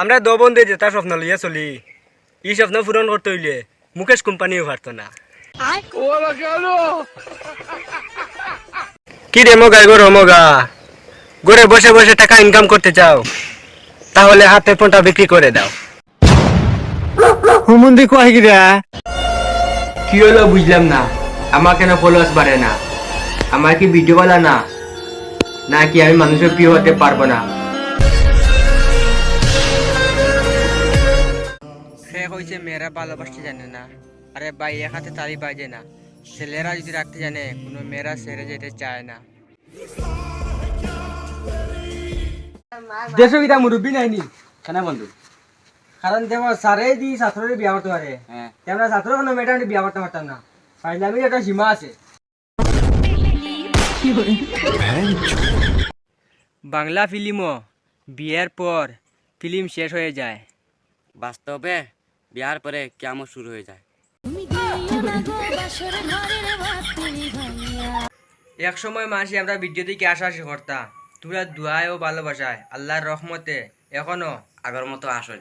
আমরা দো বন্ধে যেটা স্বপ্ন লইয়া চলি এই স্বপ্ন পূরণ করতে হইলে মুকেশ কোম্পানিও পারতো না। কি রে মগা গো মগা? ঘরে বসে বসে টাকা ইনকাম করতে চাও তাহলে হাতে ফোনটা বিক্রি করে দাও। হুমুন্দি কয় গিরা কি হলো বুঝলাম না আমার কেন ফলোয়ার্স বাড়ে না? আমার কি ভিডিও বলা না? নাকি আমি মানুষের প্রিয় হতে পারব না? সে কইছে মেয়েরা ভালোবাসতে জানে না। আরে ভাই এক হাতে তালি বাজে না। ছেলেরা যদি রাখতে জানে কোনো মেয়েরা ছেড়ে যেতে চায় না। দেশো মুরব্বী নাইনি কেন বন্ধু? কারণ সারে দি ছাত্রের বিয়া করতে পারে। তেমন ছাত্র কোনো মেয়েটা বিয়া করতে পারতাম না। ফাইলামি একটা সীমা আছে। বাংলা ফিল্মও বিয়ের পর ফিল্ম শেষ হয়ে যায়। বাস্তবে বিয়ার পরে কেমন শুরু হয়ে যায়? এক সময় মাসি আমরা ভিডিও দিকে আশাশি করতাম তোরা দুয়ায় ও ভালোবাসায়, আল্লাহর রহমতে এখনও আগের মতো আসল